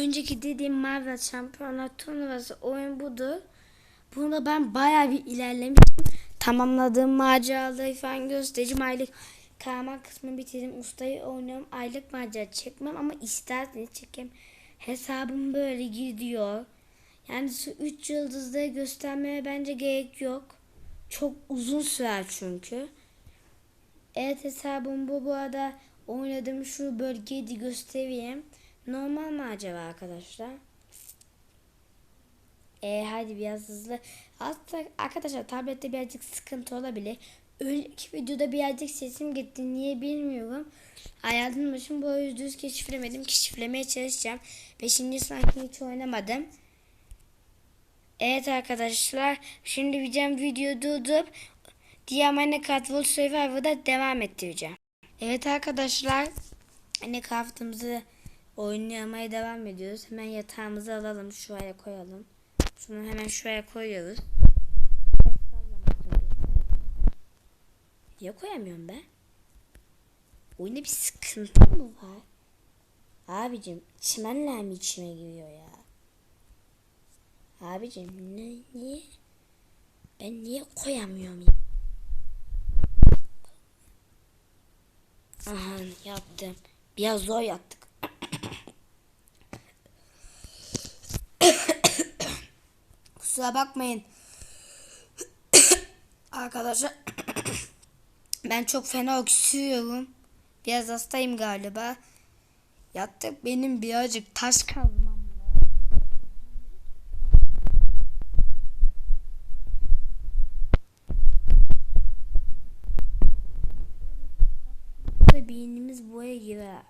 Önceki dediğim Marvel Şampiyonlar Turnuvası oyun budur. Bunda ben bayağı bir ilerlemiştim. Tamamladığım maceraları falan göstereceğim. Aylık kahraman kısmını bitirdim. Ustayı oynuyorum. Aylık macera çekmem ama isterseniz çekeyim. Hesabım böyle gidiyor. Yani şu 3 yıldızları göstermeye bence gerek yok. Çok uzun sürer çünkü. Evet hesabım bu. Bu arada oynadığım şu bölgeyi de göstereyim. Normal macera arkadaşlar. E hadi biraz hızlı. Aslında arkadaşlar tablette birazcık sıkıntı olabilir. Önceki videoda birazcık sesim gitti. Niye bilmiyorum. Hayatım başım bu yüzde yüz keşiflemedim. Keşiflemeye çalışacağım. Beşinci sınıfta hiç oynamadım. Evet arkadaşlar. Şimdi videom video durdurup diğer Minecraft World Survivor'da devam ettireceğim. Evet arkadaşlar. Minecraft'ımızı oynamaya devam ediyoruz. Hemen yatağımızı alalım. Şuraya koyalım. Şunu hemen şuraya koyuyoruz. Niye koyamıyorum ben? Oyunda bir sıkıntı mı var? Abicim çimenler mi içime giriyor ya? Abicim ne, niye? Ben niye koyamıyorum ya? Aha yaptım. Biraz zor yaptık. Kusura bakmayın. Arkadaşlar ben çok fena öksürüyorum. Biraz hastayım galiba. Yattık benim birazcık taş kazmam. Ve beynimiz buraya girer.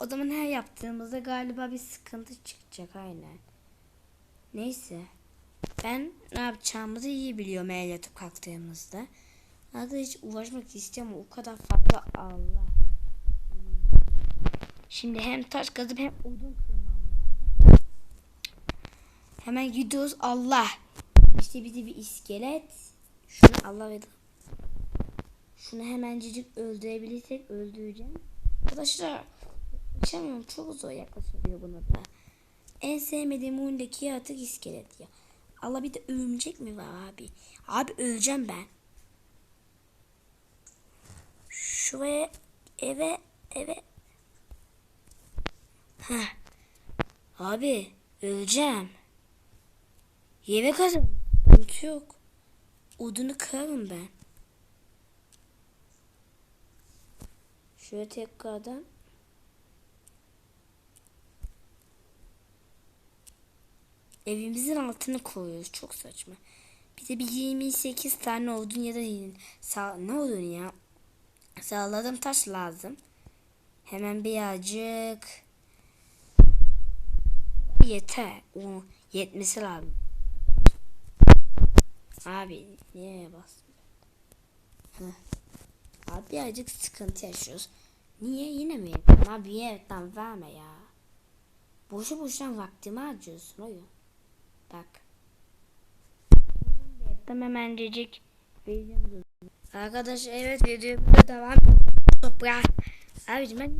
O zaman her yaptığımızda galiba bir sıkıntı çıkacak aynen. Neyse. Ben ne yapacağımızı iyi biliyorum el yatıp kalktığımızda. Arada hiç uğraşmak istemiyorum. O kadar fazla Allah. Şimdi hem taş kazıp hem odun kırmam lazım. Hemen gidiyoruz Allah. İşte bizi bir iskelet. Şunu Allah ve şunu hemencecik öldürebilirsek öldüreceğim. Arkadaşlar Yaşamıyorum çok zor yaklaşıyor buna da. En sevmediğim oyundaki yaratık iskelet ya. Allah bir de örümcek mi var abi? Abi öleceğim ben. Şuraya eve eve. Heh. Abi öleceğim. Yeve kazan. Sıkıntı yok. Odunu kırarım ben. Şöyle tekrardan evimizin altını koyuyoruz. Çok saçma. Bize bir 28 tane odun ya da sağ, ne odun ya? Sağladığım taş lazım. Hemen birazcık yeter. O yetmesi lazım. Abi niye bastın? Abi birazcık sıkıntı yaşıyoruz. Niye yine mi? Abi yetten verme ya. Boşu boşuna vaktimi harcıyorsun oyun. Bak. Yaptım hemencecik. Arkadaş evet videomuza devam. Toprak. Abicim ben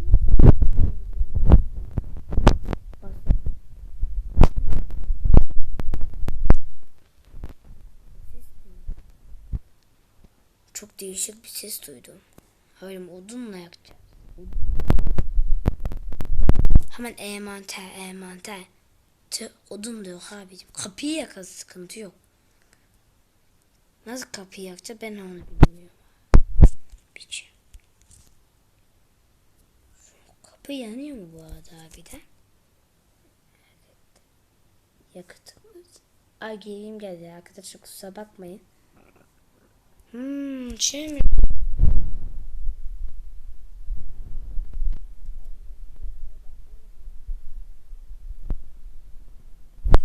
Çok değişik bir ses duydum. Hayır odunla yakacağız. Hemen envanter envanter. Tı, odun diyor abicim. Kapıyı yakaz sıkıntı yok. Nasıl kapıyı yakacak ben onu bilmiyorum. Biçim. Kapı yanıyor mu bu arada abi de? Yakıtımız. Ay geleyim geldi arkadaşlar kusura bakmayın. Hmm şey mi?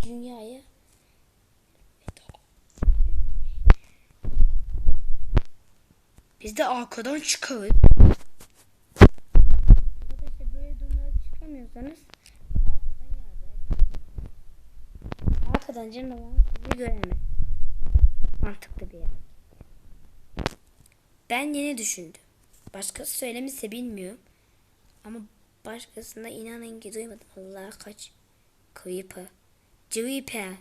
Dünyaya biz de arkadan çıkarız. Arkadaşlar böyle durumlara çıkamıyorsanız arkadan yardım Arkadan canavar sizi göremez. Mantıklı bir yer. Ben yeni düşündüm. Başkası söylemişse bilmiyorum. Ama başkasına inanın ki duymadım. Allah kaç. Creeper. Creeper.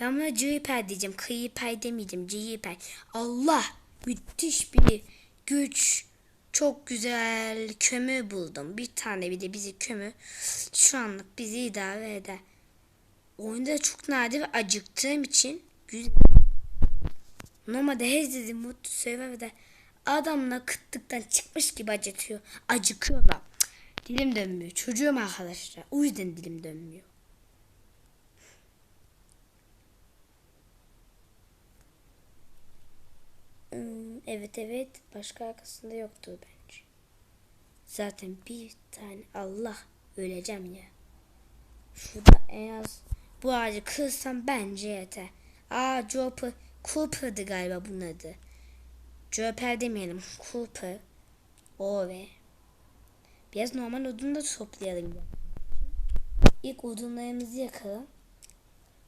Ben buna Creeper diyeceğim. Creeper demeyeceğim. Creeper. Allah. Müthiş bir güç. Çok güzel kömür buldum. Bir tane bir de bizi kömür. Şu anlık bizi idare eder. Oyunda çok nadir acıktığım için güzel. Normalde her dediğim mutlu serverde adamla kıtlıktan çıkmış gibi acıtıyor. Acıkıyorlar. Cık, Dilim dönmüyor. Çocuğum arkadaşlar. O yüzden dilim dönmüyor. Evet evet. Başka arkasında yoktu bence. Zaten bir tane Allah öleceğim ya. Şurada en az bu ağacı kırsam bence yeter. Aa Cooper. Cooper'dı galiba bunun adı. Cooper demeyelim. Cooper. O ve. Biraz normal odun da toplayalım. İlk odunlarımızı yakalım.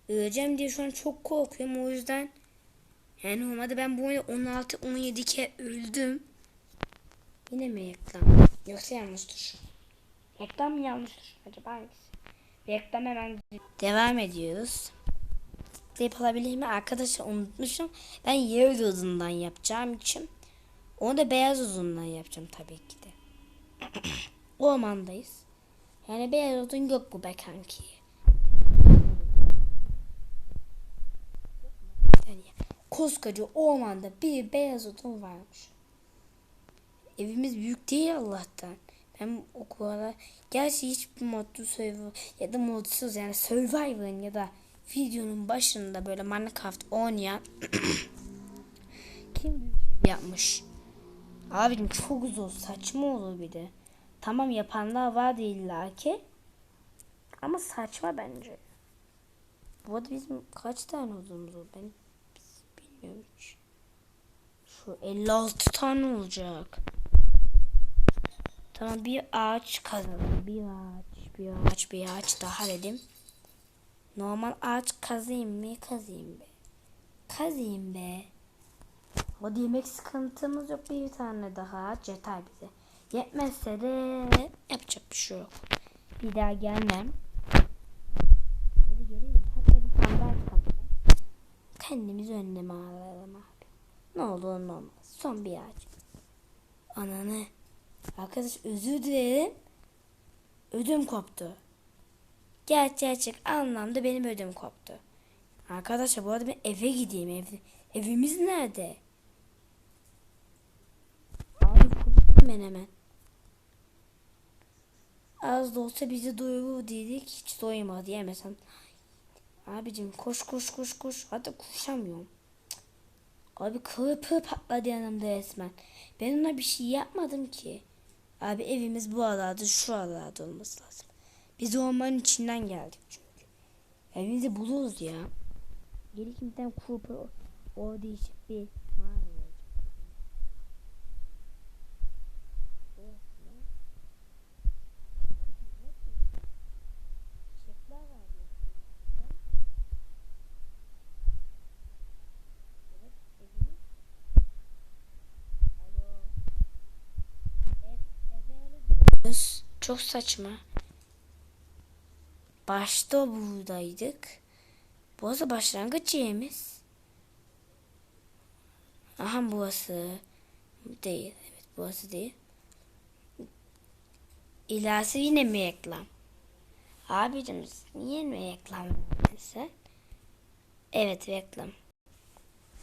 Öleceğim diye şu an çok korkuyorum o yüzden. Yani normalde ben bu oyunda 16-17 kere öldüm. Yine mi reklam? Yoksa yanlış tuş. Reklam mı yanlış tuş acaba hangisi? Reklam hemen devam ediyoruz. Klip alabilir mi? Arkadaşlar unutmuşum. Ben yer uzundan yapacağım için. Onu da beyaz uzundan yapacağım tabii ki de. Ormandayız. Yani beyaz uzun yok bu be kanki. koskoca ormanda bir beyaz odun varmış. Evimiz büyük değil Allah'tan. Ben okula gerçi hiçbir modlu survivor ya da modsuz yani survivor'ın ya da videonun başında böyle Minecraft oynayan kim büyük yapmış. Abicim çok zor saçma olur bir de. Tamam yapanlar var illa ki. Ama saçma bence. Bu arada bizim kaç tane olduğumuz o benim. 3 Şu 56 tane olacak. Tamam bir ağaç kazalım. Bir ağaç, bir ağaç, bir ağaç daha dedim. Normal ağaç kazayım mı? Kazayım be. Kazayım be. O yemek sıkıntımız yok. Bir tane daha ağaç yeter bize. Yetmezse de yapacak bir şey yok. Bir daha gelmem. Kendimizi önleme alalım abi. Ne olur ne olmaz. Son bir ağaç. Ananı. Arkadaş özür dilerim. Ödüm koptu. Ger gerçek anlamda benim ödüm koptu. Arkadaşlar bu arada ben eve gideyim. Ev, evimiz nerede? Abi ben hemen. Az da olsa bizi doyurur dedik. Hiç doymadı yemesem. Abicim koş koş koş koş. Hadi koşamıyorum. Abi kılıpı patladı yanımda resmen. Ben ona bir şey yapmadım ki. Abi evimiz bu aralarda şu aralarda olması lazım. Biz ormanın içinden geldik çünkü. Evimizi buluruz ya. Gerekimden Cooper o değişik bir mağara olacak. Çiçekler var diyor. Evet, evimiz. Alo. Ev, eve öyle diyoruz. Çok saçma. Başta buradaydık. Burası başlangıç yerimiz. Aha burası. Değil. Evet burası değil. İlerisi yine mi reklam? Abicim niye mi reklam sen? Evet reklam.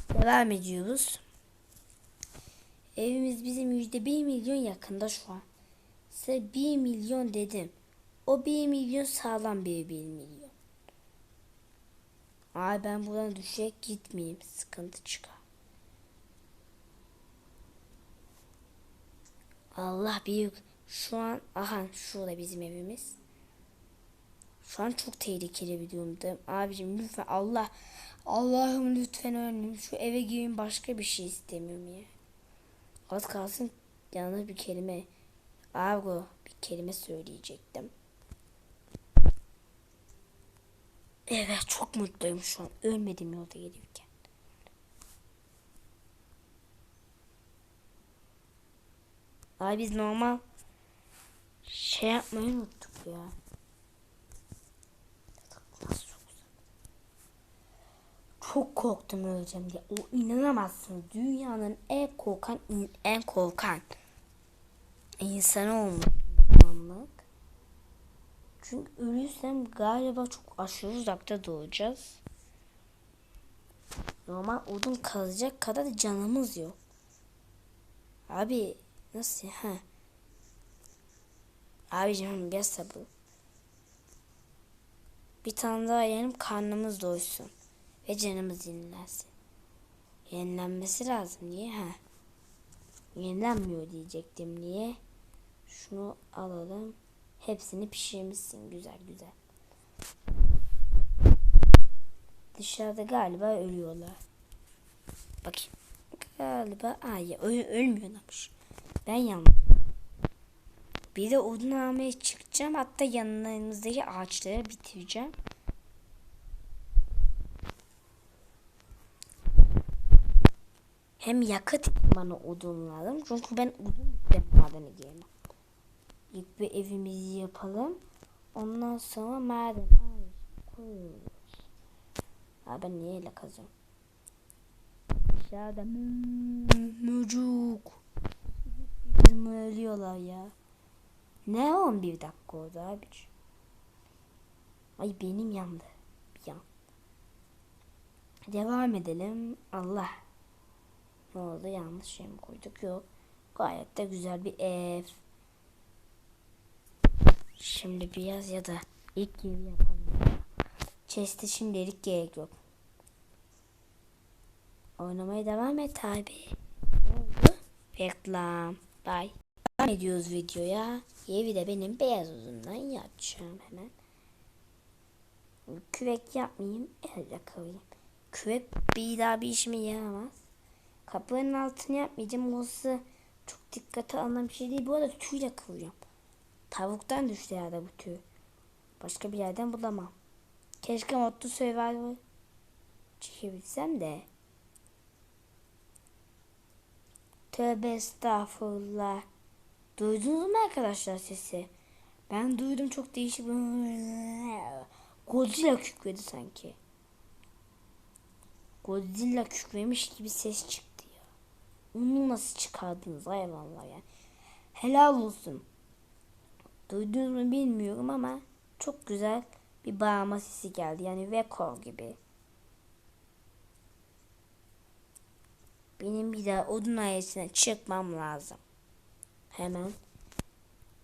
Devam ediyoruz. Evimiz bizim yüzde bir milyon yakında şu an. Size bir milyon dedim. O bir milyon sağlam bir bir milyon. Ay ben buradan düşecek gitmeyeyim. Sıkıntı çıkar. Allah büyük. Şu an aha şurada bizim evimiz. Şu an çok tehlikeli bir durumdayım. Abicim lütfen Allah Allah'ım lütfen önüm. Şu eve gireyim başka bir şey istemiyorum ya. Az kalsın yanlış bir kelime. Argo bir kelime söyleyecektim. Evet çok mutluyum şu an. Ölmedim yolda gelirken. Abi biz normal Şey yapmayı unuttuk ya. Çok korktum öleceğim diye. O inanamazsın. Dünyanın en korkan en korkan insanı olmuş anlık. Çünkü ölürsem galiba çok aşırı uzakta doğacağız. Normal odun kazacak kadar da canımız yok. Abi nasıl? Ha. Abicim biraz sabır. Bir tane daha yiyelim karnımız doysun. Ve canımız yenilensin. Yenilenmesi lazım. Niye? Ha. Yenilenmiyor diyecektim. Niye? Şunu alalım. Hepsini pişirmişsin. Güzel güzel. Dışarıda galiba ölüyorlar. Bakayım. Galiba ay öl ölmüyorlarmış. Ben yandım. Bir de odun almaya çıkacağım. Hatta yanlarımızdaki ağaçları bitireceğim. Hem yakıt bana odun lazım. Çünkü ben odun madeni giyemem. İlk bir evimizi yapalım. Ondan sonra maden koyuyoruz. Ha ben niye öyle kazıyorum? Aşağıda mucuk. Bizim ölüyorlar ya. Ne 11 dakika oldu abici? Ay benim yandı. Bir yan. Devam edelim. Allah. Ne oldu? Yanlış şey mi koyduk? Yok. Gayet de güzel bir ev. Şimdi biraz ya da ilk gibi yapalım. Chest'e şimdilik gerek yok. Oynamaya devam et abi. Reklam. Bye. Devam ediyoruz videoya. Evi de benim beyaz uzundan yapacağım hemen. Küvek yapmayayım. Elde kalayım. Küvek bir daha bir işime yaramaz. Kapının altını yapmayacağım. Olsa çok dikkate alınan bir şey değil. Bu arada tüyle kılıyorum. Tavuktan düştü herhalde bu tüy. Başka bir yerden bulamam. Keşke modlu survival çekebilsem de. Tövbe estağfurullah. Duydunuz mu arkadaşlar sesi? Ben duydum çok değişik Godzilla kükredi sanki. Godzilla kükremiş gibi ses çıktı ya. Onu nasıl çıkardınız hayvanlar yani. Helal olsun. Duydunuz mu bilmiyorum ama çok güzel bir bağırma sesi geldi. Yani rekor gibi. Benim bir daha odun ailesine çıkmam lazım. Hemen.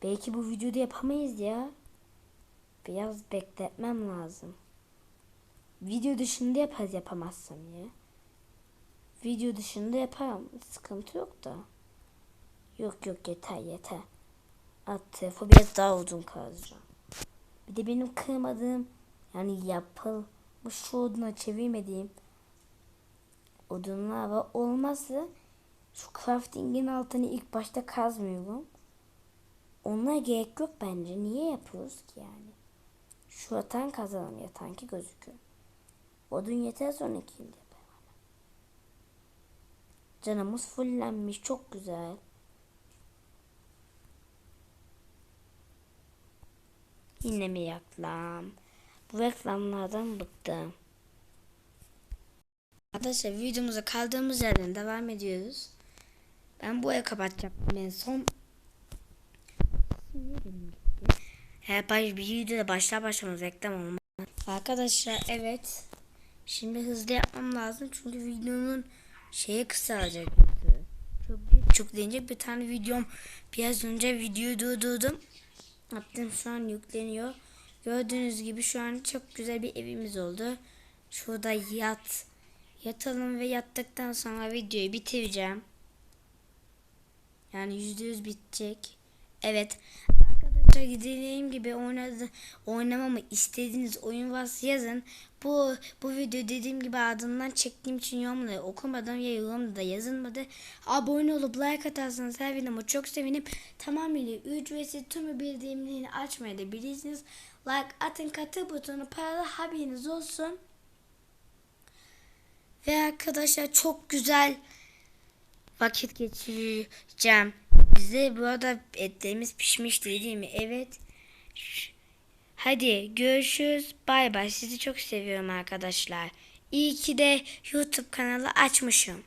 Belki bu videoda yapamayız ya. Biraz bekletmem lazım. Video dışında yaparız yapamazsam ya. Video dışında yaparım. Sıkıntı yok da. Yok yok yeter yeter. At tarafı daha uzun kazacağım. Bir de benim kırmadığım yani yapılmış şu oduna çevirmediğim odunlar var. Olmazsa şu crafting'in altını ilk başta kazmıyorum. Onlara gerek yok bence. Niye yapıyoruz ki yani? Şu yatan kazalım yatan ki gözüküyor. Odun yeter sonraki yılda yapalım. Canımız fullenmiş. Çok güzel. Yine mi reklam? Bu reklamlardan bıktım. Arkadaşlar videomuza kaldığımız yerden devam ediyoruz. Ben bu ev kapatacaktım en son. Her baş, bir videoda başlar başlamaz reklam olmaz. Arkadaşlar evet. Şimdi hızlı yapmam lazım çünkü videonun şeyi kısalacak. Çok çok deneyecek bir tane videom. Biraz önce videoyu durdurdum. Yaptım şu an yükleniyor. Gördüğünüz gibi şu an çok güzel bir evimiz oldu. Şurada yat. Yatalım ve yattıktan sonra videoyu bitireceğim. Yani yüzde yüz bitecek. Evet. Arkadaşlar dediğim gibi oynadı, oynamamı istediğiniz oyun varsa yazın. Bu bu video dediğim gibi ardından çektiğim için yorumları okumadım ya yorumda da yazılmadı. Abone olup like atarsanız sevinirim. Çok sevinirim. Tamamıyla ücretsiz tüm bildirimlerini açmayı da bilirsiniz. Like atın katı butonu paralı haberiniz olsun. Ve arkadaşlar çok güzel vakit geçireceğim. Bize bu arada etlerimiz pişmiş değil, mi? Evet. Hadi görüşürüz. Bay bay. Sizi çok seviyorum arkadaşlar. İyi ki de YouTube kanalı açmışım.